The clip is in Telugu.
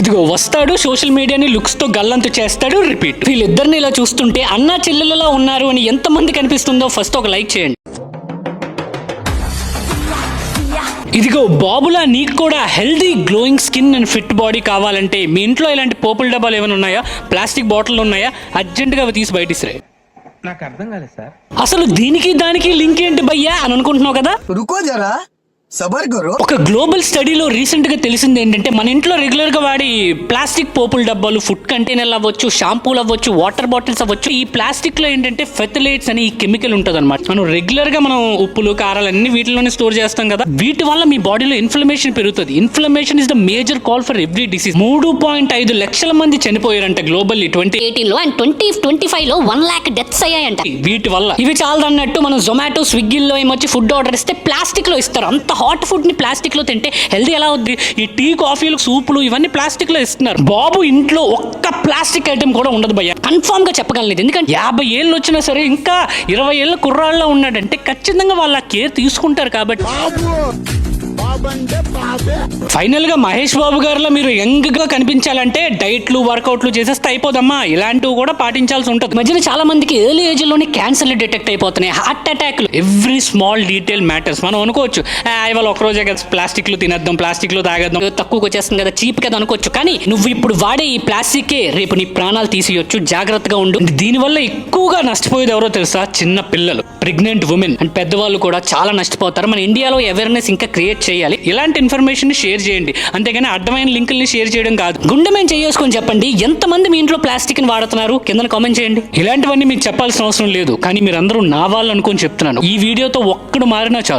ఇదిగో వస్తాడు సోషల్ మీడియాని లుక్స్తో గల్లంతు చేస్తాడు రిపీట్. వీళ్ళిద్దరిని ఇలా చూస్తుంటే అన్నా చెల్లెలలా ఉన్నారు అని ఎంతమంది కనిపిస్తుందో ఫస్ట్ ఒక లైక్ చేయండి. ఇదిగో బాబులా నీకు కూడా healthy glowing skin and fit body కావాలంటే మీ ఇంట్లో ఇలాంటి పోపుల డబ్బాలు ఏమైనా ఉన్నాయా? ప్లాస్టిక్ బాటిల్ ఉన్నాయా? అర్జెంటుగా అవి తీసి బయటిసిరే నాకు అర్థం కాలేదు సార్. అసలు దీనికి దానికి లింక్ ఏంటి భయ్యా అని అనుకుంటున్నావు కదా? రుకో జరా. ఒక గ్లోబల్ స్టడీలో రీసెంట్గా తెలిసింది ఏంటంటే మన ఇంట్లో రెగ్యులర్గా వాడి ప్లాస్టిక్ పోపుల డబ్బాలు ఫుడ్ కంటైనర్లు అవ్వచ్చు షాంపూలు అవ్వచ్చు వాటర్ బాటిల్స్ అవ్వచ్చు ఈ ప్లాస్టిక్లో ఏంటంటే ఫెథలేట్స్ అని ఈ కెమికల్ ఉంటుంది అనమాట మనం రెగ్యులర్గా మనం ఉప్పులు కారాలు అన్ని వీటిలోనే స్టోర్ చేస్తాం కదా. వీటి వల్ల మీ బాడీలో ఇన్ఫ్లమేషన్ పెరుగుతుంది. Inflammation is the major call for every disease. మూడు పాయింట్ ఐదు లక్షల మంది చనిపోయారంట గ్లోబల్ ట్వంటీ ట్వంటీ ట్వంటీ ఫైవ్లో వన్ అయ్యాయంట. వీటి వల్ల. ఇవి చాలా అన్నట్టు మనం జొమాటో స్విగ్గీలో ఏమొచ్చి ఫుడ్ ఆర్డర్ ఇస్తే ప్లాస్టిక్లో ఇస్తారు. అంత హాట్ ఫుడ్ని ప్లాస్టిక్లో తింటే హెల్దీ ఎలా అవుద్ది? ఈ టీ కాఫీలు సూపులు ఇవన్నీ ప్లాస్టిక్లో ఇస్తున్నారు. బాబు ఇంట్లో ఒక్క ప్లాస్టిక్ ఐటెం కూడా ఉండదు భయ్య. కన్ఫామ్గా ఎందుకంటే యాభై ఏళ్ళు వచ్చినా సరే ఇంకా ఇరవై ఏళ్ళ కుర్రాళ్ళలో ఉన్నాడంటే ఖచ్చితంగా వాళ్ళ కేర్ తీసుకుంటారు కాబట్టి. ఫైనల్గా మహేష్ బాబు గారిలో మీరు యంగ్గా కనిపించాలంటే డైట్లు వర్కౌట్లు చేసేస్తే అయిపోదమ్మా ఇలాంటివి కూడా పాటించాల్సి ఉంటుంది. మధ్యన చాలా మందికి ఎర్లీ ఏజ్లోనే క్యాన్సర్లు డిటెక్ట్ అయిపోతున్నాయి. Heart అటాక్లు. Every small detail matters. మనం అనుకోవచ్చు ఇవాళ ఒకరోజే కదా ప్లాస్టిక్ తినేద్దాం ప్లాస్టిక్లో తాగేద్దాం. తక్కువకి వచ్చేస్తుంది కదా చీప్ కదా అనుకోవచ్చు. కానీ నువ్వు ఇప్పుడు వాడే ఈ ప్లాస్టికే రేపు నీ ప్రాణాలు తీసేయొచ్చు జాగ్రత్తగా ఉండు. దీనివల్ల ఎక్కువగా నష్టపోయేది ఎవరో తెలుసా? చిన్న పిల్లలు. Pregnant women. అండ్ పెద్దవాళ్ళు కూడా చాలా నష్టపోతారు. మన ఇండియాలో అవేర్నెస్ ఇంకా క్రియేట్ చేయాలి. ఇలాంటి ఇన్ఫర్మేషన్ షేర్ చేయండి. అంతేగాని అర్థమైన లింకుల్ని షేర్ చేయడం కాదు. గుండె మేము చేసుకొని చెప్పండి ఎంతమంది మీ ఇంట్లో ప్లాస్టిక్ని వాడుతున్నారు? కింద కామెంట్ చేయండి. ఇలాంటివన్నీ మీకు చెప్పాల్సిన అవసరం లేదు. కానీ మీరందరూ నా వాళ్ళు అనుకొని చెప్తున్నాను. ఈ వీడియోతో ఒక్కడు మారినా చాలు.